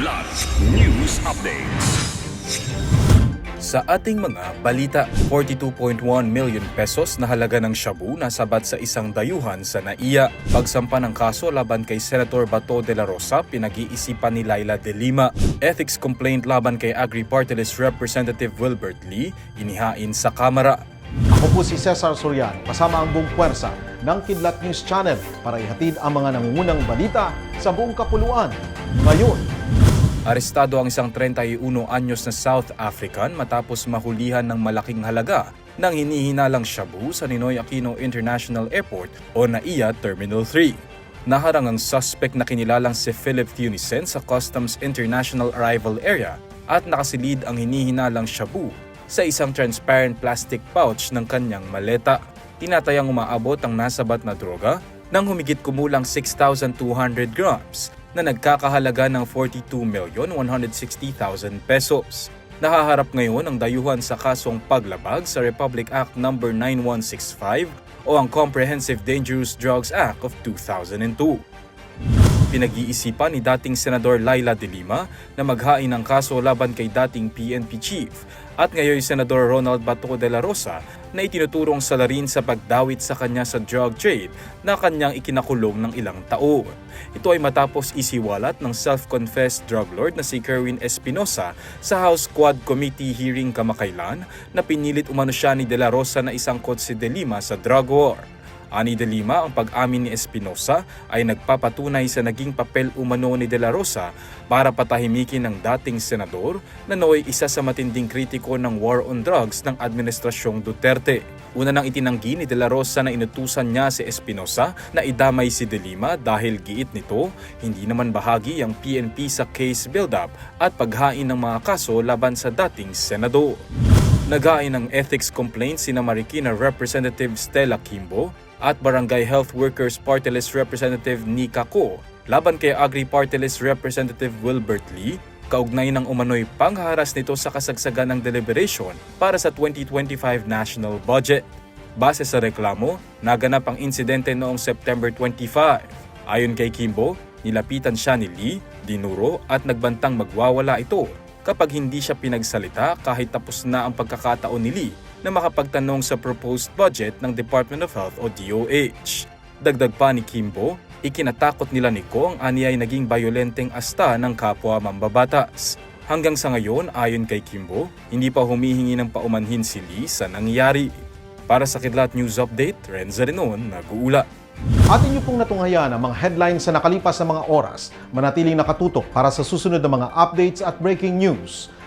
Kidlat News Updates. Sa ating mga balita, 42.1 million pesos na halaga ng shabu nasabat sa isang dayuhan sa NAIA. Pagsampa ng kaso laban kay Senator Bato de la Rosa, pinag-iisipan ni Laila de Lima. Ethics complaint laban kay Agri Party List Representative Wilbert Lee, inihain sa Kamara. Ako po si Cesar Soriano kasama ang buong puwersa ng Kidlat News Channel para ihatid ang mga nangungunang balita sa buong kapuluan. Ngayon, Arestado ang isang 31 anyos na South African matapos mahulihan ng malaking halaga ng hinihinalang shabu sa Ninoy Aquino International Airport o NAIA Terminal 3. Naharang ang suspect na kinilalang si Philip Thunisen sa Customs International Arrival Area at nakasilid ang hinihinalang shabu sa isang transparent plastic pouch ng kanyang maleta. Tinatayang umaabot ang nasabat na droga ng humigit kumulang 6,200 grams na nagkakahalaga ng 42,160,000 pesos. Nahaharap ngayon ang dayuhan sa kasong paglabag sa Republic Act No. 9165 o ang Comprehensive Dangerous Drugs Act of 2002. Pinag-iisipan ni dating Senador Laila de Lima na maghain ng kaso laban kay dating PNP Chief at ngayon Senador Ronald Bato de la Rosa na itinuturong salarin sa pagdawit sa kanya sa drug trade na kanyang ikinakulong ng ilang taon. Ito ay matapos isiwalat ng self-confessed drug lord na si Kerwin Espinosa sa House Quad Committee hearing kamakailan na pinilit umano siya ni de la Rosa na isangkot si de Lima sa drug war. Ani de Lima, ang pag-amin ni Espinosa ay nagpapatunay sa naging papel umano ni De La Rosa para patahimikin ng dating senador na nooy isa sa matinding kritiko ng war on drugs ng Administrasyong Duterte. Una nang itinanggi ni De La Rosa na inutusan niya si Espinosa na idamay si De Lima dahil giit nito, hindi naman bahagi ang PNP sa case build-up at paghain ng mga kaso laban sa dating senador. Nagain ng ethics complaint sina Marikina Representative Stella Kimbo at Barangay Health Workers Party List Representative Nika Ko laban kay Agri Party List Representative Wilbert Lee kaugnay ng umano'y pangharas nito sa kasagsagan ng deliberation para sa 2025 national budget. Base sa reklamo, naganap ang insidente noong September 25. Ayon kay Kimbo, nilapitan siya ni Lee, dinuro at nagbantang magwawala ito kapag hindi siya pinagsalita kahit tapos na ang pagkakataon ni Lee na makapagtanong sa proposed budget ng Department of Health o DOH. Dagdag pa ni Kimbo, ikinatakot nila ni Ko ang ani ay naging bayolenteng asta ng kapwa mambabatas. Hanggang sa ngayon, ayon kay Kimbo, hindi pa humihingi ng paumanhin si Lee sa nangyari. Para sa Kidlat News Update, Renza Renon, nag-uula. atin niyo pong natunghayan ang mga headlines sa nakalipas na mga oras. Manatiling nakatutok para sa susunod na mga updates at breaking news.